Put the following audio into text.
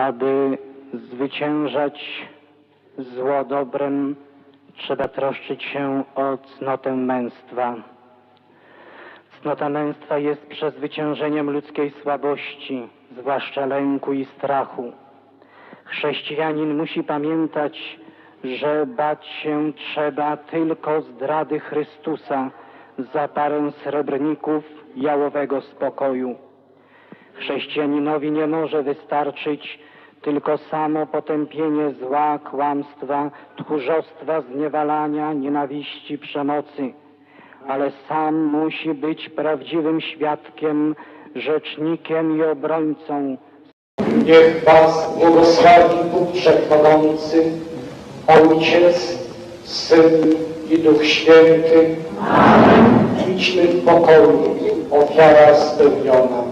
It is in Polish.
Aby zwyciężać zło dobrem, trzeba troszczyć się o cnotę męstwa. Cnota męstwa jest przezwyciężeniem ludzkiej słabości, zwłaszcza lęku i strachu. Chrześcijanin musi pamiętać, że bać się trzeba tylko zdrady Chrystusa za parę srebrników jałowego spokoju. Chrześcijaninowi nie może wystarczyć tylko samo potępienie zła, kłamstwa, tchórzostwa, zniewalania, nienawiści, przemocy, ale sam musi być prawdziwym świadkiem, rzecznikiem i obrońcą Niech Was błogosławi Bóg Wszechmogący, Ojciec, Syn i Duch Święty. Idźmy w pokoju, ofiara spełniona.